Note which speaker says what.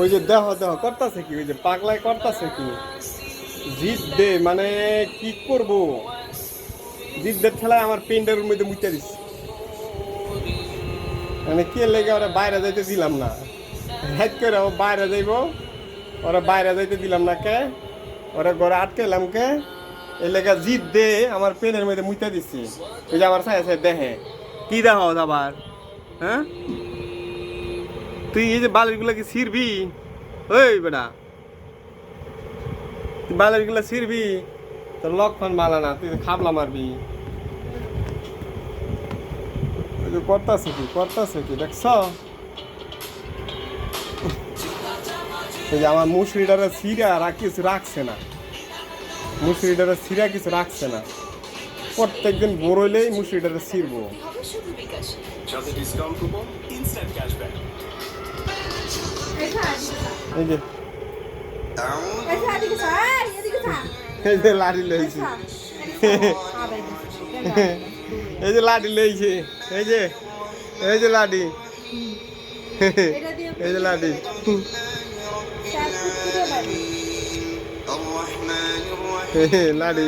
Speaker 1: ওই যে দেহ দেহ করতেছে কি? ওই যে পাগলায় করতেছে কি? জিদ দে মানে কি করব? জিদ্দের ঠেলায় আমার পেন্ডের মধ্যে মুচা দিচ্ছে মানে কে লেগে ওরা বাইরে যাইতে দিলাম না? হ্যাক করে ও বাইরে যাইব, ওরা বাইরে যাইতে দিলাম না কে? ওরা ঘরে আটকেলাম কে? এ লেগে জিদ দে, আমার পেনের মধ্যে মুচা দিচ্ছি ওই যে আমার সাথে দেহে কি দেহ আবার? হ্যাঁ? তুই এই যে বালিশগুলো কি ছিড়বি? ওই বেটা। তুই বালিশগুলো ছিড়বি তোর লক্ষণ মালা না তুই খাবলা মারবি। ওই যে করতাছে কি করতাছে কি দেখছ? এই যে আমার মুসুরিটারে সিরা আর কিছু রাখছে না। মুসুরিটারে সিরা কিছু রাখছে না। প্রত্যেকদিন বড় হইলেই
Speaker 2: বিকাশে।
Speaker 3: সাথে ডিসকাউন্ট কুপন ইনস্ট্যান্ট ক্যাশব্যাক
Speaker 1: এই যে। এই যে লাড়ি লইছে। এই যে লাড়ি লইছে। এই যে এই যে লাড়ি এই যে
Speaker 3: লাড়ি
Speaker 1: লাড়ি